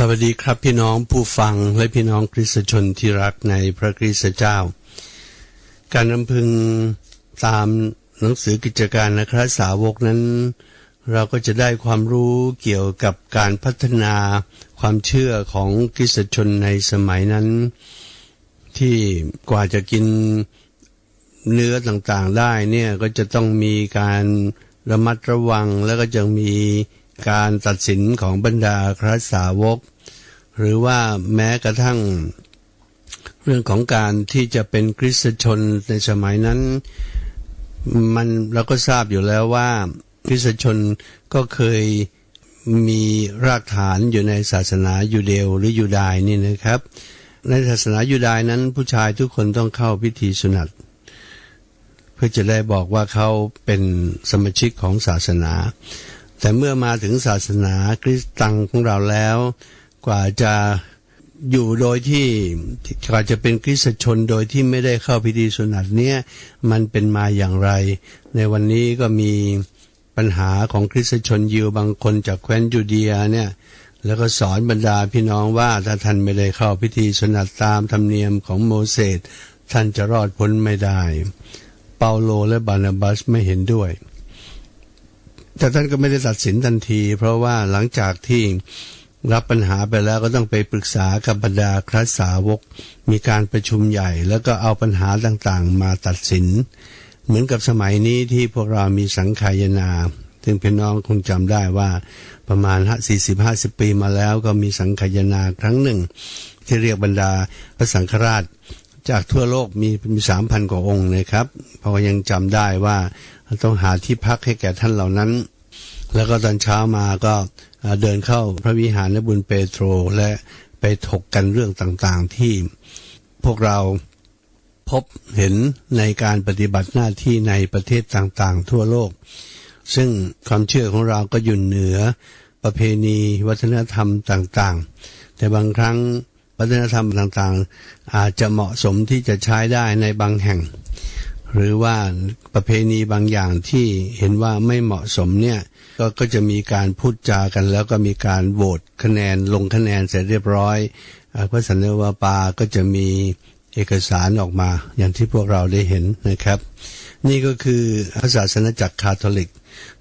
สวัสดีครับพี่น้องผู้ฟังและพี่น้องคริสตชนที่รักในพระคริสตเจ้า การนำพึงตามหนังสือกิจการนะครับสาวกนั้น เราก็จะได้ความรู้เกี่ยวกับการพัฒนาความเชื่อของคริสตชนในสมัยนั้น ที่กว่าจะกินเนื้อต่างๆได้เนี่ยก็จะต้องมีการระมัดระวังแล้วก็จะมี การตัดสินของบรรดาครสาวก หรือว่าแม้กระทั่ง เรื่องของการที่จะเป็นคริสตชนในสมัยนั้น มันเราก็ทราบอยู่แล้วว่าคริสตชนก็เคยมีรากฐานอยู่ในศาสนายูเดวหรือยูดายนี่นะครับ ในศาสนายูดายนั้นผู้ชายทุกคนต้องเข้าพิธีสุนัตเพื่อจะได้บอกว่าเขาเป็นสมาชิกของศาสนา แต่เมื่อมาถึงศาสนาคริสต์ตังของเราแล้ว กว่าจะอยู่โดยที่กว่าจะเป็นคริสตชนโดยที่ไม่ได้เข้าพิธีสุนัตเนี่ยมันเป็นมาอย่างไร ในวันนี้ก็มีปัญหาของคริสตชนยิวบางคนจากแคว้นยูเดียเนี่ยแล้วก็สอนบรรดาพี่น้องว่าถ้าท่านไม่ได้เข้าพิธีสนัตตามธรรมเนียมของโมเสสท่านจะรอดพ้นไม่ได้ เปาโลและบานาบัสไม่เห็นด้วย แต่ท่านก็ไม่ได้ตัดสินทันที เพราะว่าหลังจากที่รับปัญหาไปแล้วก็ต้องไปปรึกษากับบรรดาครัสาวก มีการประชุมใหญ่ แล้วก็เอาปัญหาต่างๆ มาตัดสิน เหมือนกับสมัยนี้ที่พวกเรามีสังขายนาซึ่งพี่น้องคงจำได้ว่าประมาณสี่สิบห้าสิบปีมาแล้วก็มีสังขายนาครั้งหนึ่ง ที่เรียกบรรดาพระสังฆราช จากทั่วโลกมีมีสามพันกว่าองค์นะครับเพราะยังจำได้ว่าต้องหาที่พักให้แก่ท่านเหล่านั้น แล้วก็ตอนเช้ามาก็เดินเข้าพระวิหารนบุญเปโตรและไปถกกันเรื่องต่างๆที่พวกเราพบเห็นในการปฏิบัติหน้าที่ในประเทศต่างๆ ทั่วโลก ซึ่งความเชื่อของเราก็อยู่เหนือประเพณีวัฒนธรรมต่างๆ แต่บางครั้ง วัฒนธรรมต่างๆ อาจจะเหมาะสมที่จะใช้ได้ในบางแห่ง หรือว่าประเพณีบางอย่างที่เห็นว่าไม่เหมาะสมเนี่ยกก็จะมีการพูดจากัน แล้วก็มีการโหวตคะแนนลงคะแนนเสร็จเรียบร้อยพระสันนิวาปาก็จะมีเอกสารออกมาอย่างที่พวกเราได้เห็นนะครับ นี่ก็คือพระศาสนาจักรคาทอลิก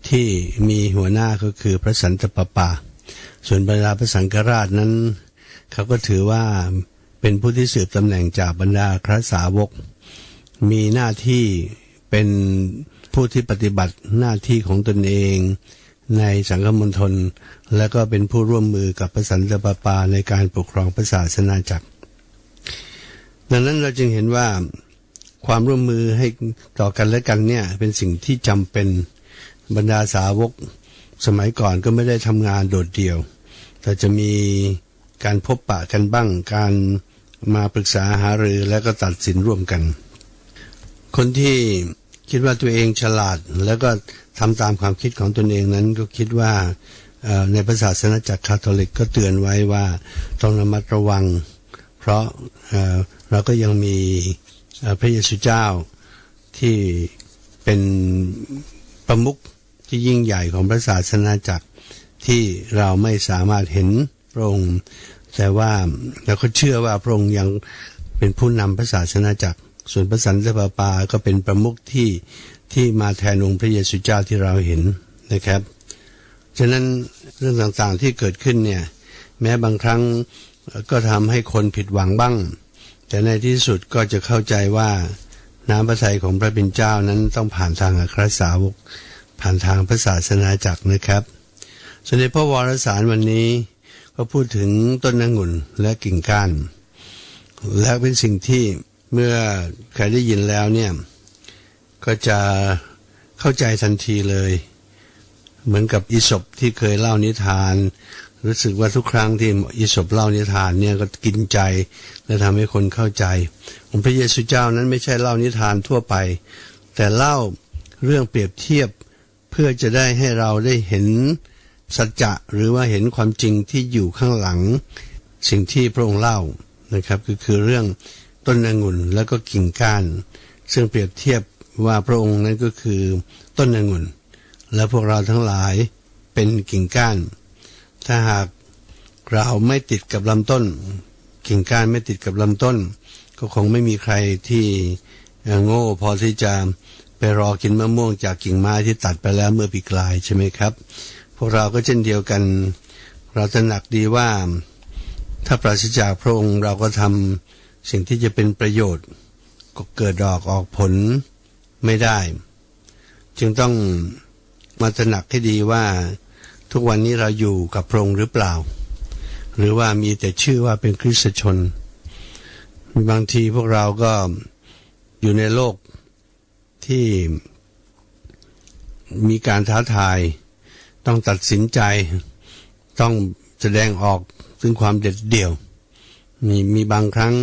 ที่มีหัวหน้าก็คือพระสันตะปาปา ส่วนบรรดาพระสังฆราชนั้น เขาก็ถือว่าเป็นผู้ที่สืบตำแหน่งจากบรรดาคราสาวก มีหน้าที่เป็นผู้ที่ปฏิบัติหน้าที่ของตนเอง ในสังคมณฑลและก็เป็นผู้ร่วมมือกับพระสันตะปาปาในการปกครองพระศาสนาจักร ดังนั้นเราจึงเห็นว่าความร่วมมือให้ต่อกันและกันเนี่ยเป็นสิ่งที่จำเป็นบรรดาสาวกสมัยก่อนก็ไม่ได้ทำงานโดดเดี่ยว แต่จะมี การพบปะกันบ้าง การมาปรึกษาหารือและก็ตัดสินร่วมกัน คนที่คิดว่าตัวเองฉลาด แล้วก็ทำตามความคิดของตนเองนั้นก็คิดว่าในพระศาสนาจักรคาทอลิกก็เตือนไว้ว่าต้องระมัดระวัง เพราะเราก็ยังมีพระเยซูเจ้าที่เป็นประมุขที่ยิ่งใหญ่ของพระศาสนาจักรที่เราไม่สามารถเห็น ระองค์ แต่ว่าเราก็เชื่อว่าพระองค์ยังเป็นผู้นำพระศาสนาจักรส่วนพระสันตะปาปาก็เป็นประมุขที่ที่มาแทนองค์พระเยซูเจ้าที่เราเห็นนะครับ ฉะนั้นเรื่องต่างๆที่เกิดขึ้นเนี่ยแม้บางครั้งก็ทำให้คนผิดหวังบ้าง แต่ในที่สุดก็จะเข้าใจว่าน้ำพระทัยของพระเป็นเจ้านั้นต้องผ่านทางอัครสาวก ผ่านทางพระศาสนาจักรนะครับส่วนในพระวรสารวันนี้ ก็พูดถึงต้นนงุ่นและกิ่งก้าน และเป็นสิ่งที่เมื่อใครได้ยินแล้วเนี่ย ก็จะเข้าใจทันทีเลย เหมือนกับอิศบที่เคยเล่านิทาน รู้สึกว่าทุกครั้งที่อิศบเล่านิทานเนี่ยก็กินใจและทำให้คนเข้าใจองค์พระเยซูเจ้านั้นไม่ใช่เล่านิทานทั่วไป แต่เล่าเรื่องเปรียบเทียบเพื่อจะได้ให้เราได้เห็น สัจจะหรือว่าเห็นความจริงที่อยู่ข้างหลัง สิ่งที่พระองค์เล่านะครับก็คือเรื่องต้นองุ่นแล้วก็กิ่งก้าน ซึ่งเปรียบเทียบว่าพระองค์นั้นก็คือต้นองุ่น และพวกเราทั้งหลายเป็นกิ่งก้าน ถ้าหากเราไม่ติดกับลำต้น กิ่งก้านไม่ติดกับลำต้น ก็คงไม่มีใครที่โง่พอที่จะไปรอกินมะม่วงจากกิ่งไม้ที่ตัดไปแล้วเมื่อปีกลายใช่ไหมครับ พวกเราก็เช่นเดียวกัน เราจะหนักดีว่า ถ้าปราศจากพระองค์เราก็ทำสิ่งที่จะเป็นประโยชน์ ก็เกิดดอกออกผลไม่ได้ จึงต้องมาตระหนักให้ดีว่า ทุกวันนี้เราอยู่กับพระองค์หรือเปล่า หรือว่ามีแต่ชื่อว่าเป็นคริสตชน บางทีพวกเราก็อยู่ในโลกที่มีการท้าทาย ต้องตัดสินใจ ต้องแสดงออกซึ่งความเด็ดเดี่ยว มีมีบางครั้ง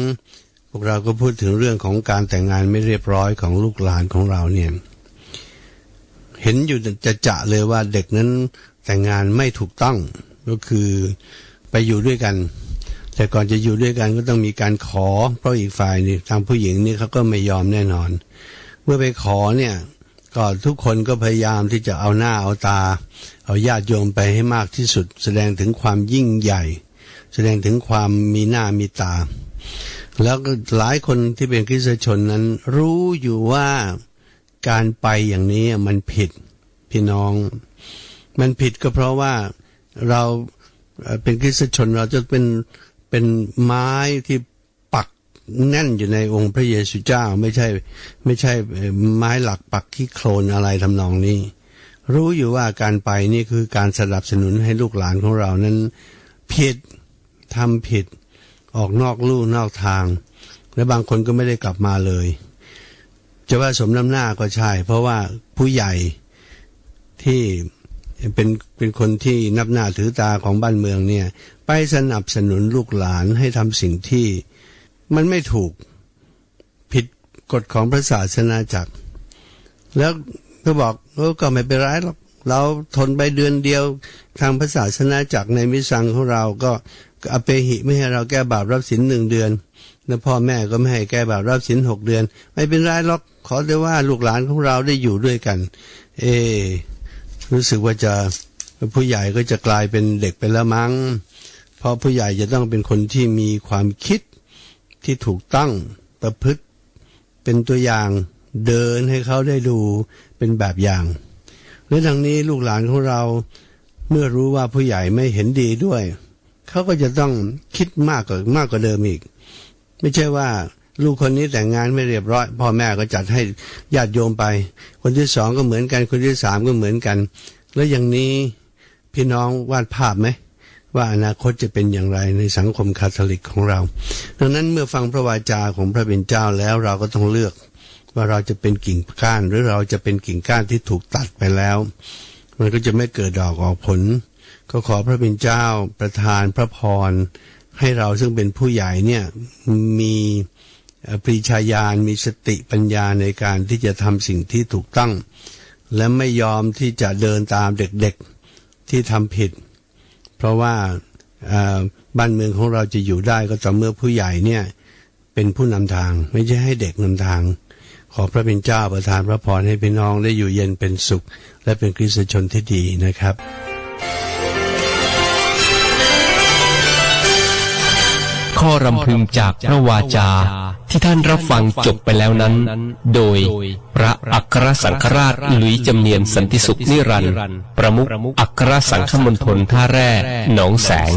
พวกเราก็พูดถึงเรื่องของการแต่งงานไม่เรียบร้อยของลูกหลานของเราเนี่ย เห็นอยู่จะจะเลยว่าเด็กนั้นแต่งงานไม่ถูกต้องก็คือไปอยู่ด้วยกัน แต่ก่อนจะอยู่ด้วยกันก็ต้องมีการขอ เพราะอีกฝ่ายนี่ทางผู้หญิงนี่เขาก็ไม่ยอมแน่นอน เมื่อไปขอเนี่ย ก็ทุกคนก็พยายามที่จะเอาหน้าเอาตา เอาญาติโยมไปให้มากที่สุด แสดงถึงความยิ่งใหญ่ แสดงถึงความมีหน้ามีตา แล้วก็หลายคนที่เป็นคริสชนนั้น รู้อยู่ว่าการไปอย่างนี้มันผิดพี่น้อง มันผิดก็เพราะว่าเราเป็นคริสชนเราจะเป็นเป็นไม้ที่ แน่นอยู่ในองค์พระเยซูเจ้าไม่ใช่ ไม่ใช่ไม้หลักปักที่โคลนอะไรทำนองนี้ รู้อยู่ว่าการไปนี่คือการสนับสนุนให้ลูกหลานของเรานั้น ผิดทำผิดออกนอกลู่นอกทาง และบางคนก็ไม่ได้กลับมาเลย จะว่าสมน้ำหน้าก็ใช่ เพราะว่าผู้ใหญ่ที่เป็นเป็นคนที่นับหน้าถือตาของบ้านเมืองเนี่ย ไปสนับสนุนลูกหลานให้ทำสิ่งที่ มันไม่ถูกผิดกฎของพระศาสนาจักร แล้วก็บอกเออก็ไม่เป็นไรหรอกเราทนไปเดือนเดียวทางพระศาสนาจักรในมิสังของเราก็อเปหิไม่ให้เราแก้บาปรับสินหนึ่งเดือน แล้วพ่อแม่ก็ไม่ให้แก้บาปรับสินหกเดือน ไม่เป็นไรหรอกขอแต่ว่าลูกหลานของเราได้อยู่ด้วยกัน เอ รู้สึกว่าจะผู้ใหญ่ก็จะกลายเป็นเด็กไปแล้วมั้ง เพราะผู้ใหญ่จะต้องเป็นคนที่มีความคิด ที่ถูกต้องประพฤติเป็นตัวอย่างเดินให้เขาได้ดูเป็นแบบอย่างและทางนี้ลูกหลานของเราเมื่อรู้ว่าผู้ใหญ่ไม่เห็นดีด้วย เขาก็จะต้องคิดมากกว่ามากกว่าเดิมอีก ไม่ใช่ว่าลูกคนนี้แต่งงานไม่เรียบร้อย พ่อแม่ก็จัดให้ญาติโยมไป คนที่สองก็เหมือนกัน คนที่สามก็เหมือนกัน แล้วอย่างนี้พี่น้องวาดภาพไหม ว่าอนาคตจะเป็นอย่างไรในสังคมคาทอลิกของเรา ดังนั้นเมื่อฟังพระวาจาของพระเป็นเจ้าแล้วเราก็ต้องเลือก ว่าเราจะเป็นกิ่งก้าน หรือเราจะเป็นกิ่งก้านที่ถูกตัดไปแล้ว มันก็จะไม่เกิดดอกออกผล ก็ขอพระเป็นเจ้าประทานพระพรให้เราซึ่งเป็นผู้ใหญ่เนี่ยมีปรีชาญาณมีสติปัญญาในการที่จะทำสิ่งที่ถูกต้อง และไม่ยอมที่จะเดินตามเด็กๆที่ทำผิด ราะว่าบ้านเมืองของเราจะอยู่ได้ก็ต่อเมื่อผู้ใหญ่เนี่ยเป็นผู้นำทาง ไม่ใช่ให้เด็กนำทาง ขอพระเป็นเจ้าประทานพระพรให้พี่น้องได้อยู่เย็นเป็นสุข และเป็นคริสตชนที่ดีนะครับ ข้อรำพึงจากพระวาจา ที่ท่านรับฟังจบไปแล้วนั้น โดยพระอัครสังฆราชหลุยจำเนียนสันติสุขนิรันดร์ประมุขอัครสังฆมณฑลท่าแร่หนองแสง